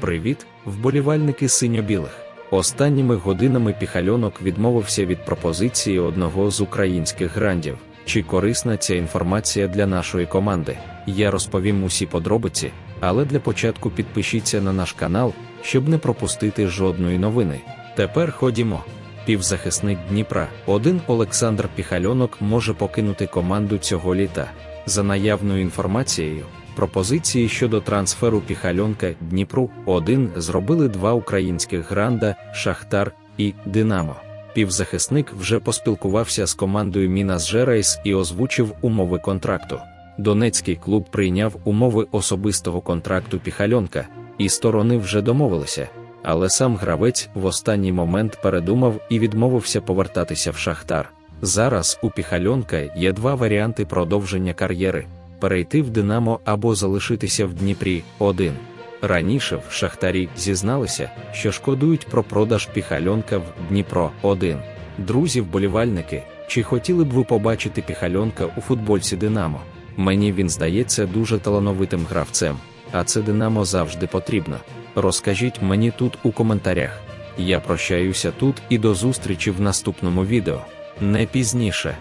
Привіт, вболівальники синьо-білих. Останніми годинами піхальонок відмовився від пропозиції одного з українських грандів. Чи корисна ця інформація для нашої команди? Я розповім усі подробиці, але для початку підпишіться на наш канал, щоб не пропустити жодної новини. Тепер ходімо. Півзахисник Дніпра, один Олександр Піхальонок може покинути команду цього літа. За наявною інформацією, пропозиції щодо трансферу Піхальонка Дніпру 1 зробили два українських гранда Шахтар і Динамо. Півзахисник вже поспілкувався з командою Мінас Жерайс і озвучив умови контракту. Донецький клуб прийняв умови особистого контракту Піхальонка, і сторони вже домовилися. Але сам гравець в останній момент передумав і відмовився повертатися в Шахтар. Зараз у Піхальонка є два варіанти продовження кар'єри: перейти в Динамо або залишитися в Дніпрі 1. Раніше в Шахтарі зізналися, що шкодують про продаж Піхальонка в Дніпро 1. Друзі вболівальники, чи хотіли б ви побачити Піхальонка у футбольці Динамо? Мені він здається дуже талановитим гравцем, а це Динамо завжди потрібно. Розкажіть мені тут у коментарях. Я прощаюся тут і до зустрічі в наступному відео. Не пізніше.